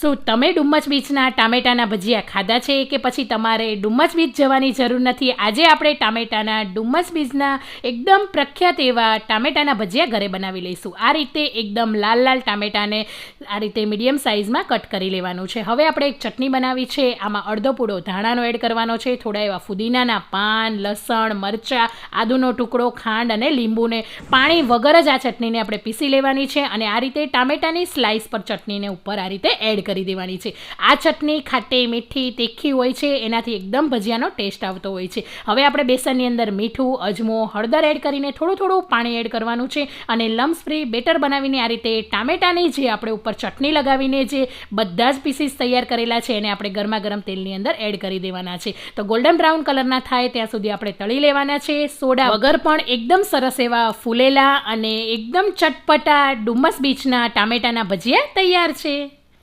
શું તમે ડુમ્મસ બીચના ટામેટાના ભજીયા ખાધા છે કે પછી તમારે ડુમ્મસ બીચ જવાની જરૂર નથી? આજે આપણે ટામેટાના ડુમ્મસ બીચના એકદમ પ્રખ્યાત એવા ટામેટાના ભજીયા ઘરે બનાવી લઈશું. આ રીતે એકદમ લાલ લાલ ટામેટાને આ રીતે મીડિયમ સાઇઝમાં કટ કરી લેવાનું છે. હવે આપણે એક ચટણી બનાવી છે. આમાં અડધો પૂડો ધાણાનો એડ કરવાનો છે. થોડા એવા ફુદીનાના પાન, લસણ, મરચાં, આદુનો ટુકડો, ખાંડ અને લીંબુને પાણી વગર જ આ ચટણીને આપણે પીસી લેવાની છે અને આ રીતે ટામેટાની સ્લાઇસ પર ચટણીને ઉપર આ રીતે એડ કરી દેવાની છે. આ ચટણી, ખાટી, મીઠી, તીખી હોય છે, એનાથી એકદમ ભજીયાનો ટેસ્ટ આવતો હોય છે. હવે આપણે બેસનની અંદર મીઠું, અજમો, હળદર એડ કરીને થોડું થોડું પાણી એડ કરવાનું છે અને લમ્સ ફ્રી બેટર બનાવીને આ રીતે ટામેટાની જે આપણે ઉપર ચટણી લગાવીને જે બધા જ પીસીસ તૈયાર કરેલા છે એને આપણે ગરમા ગરમ તેલની અંદર એડ કરી દેવાના છે. તો ગોલ્ડન બ્રાઉન કલરના થાય ત્યાં સુધી આપણે તળી લેવાના છે. સોડા વગર પણ એકદમ સરસ એવા ફૂલેલા અને એકદમ ચટપટા ડુમ્મસ બીચના ટામેટાના ભજીયા તૈયાર છે.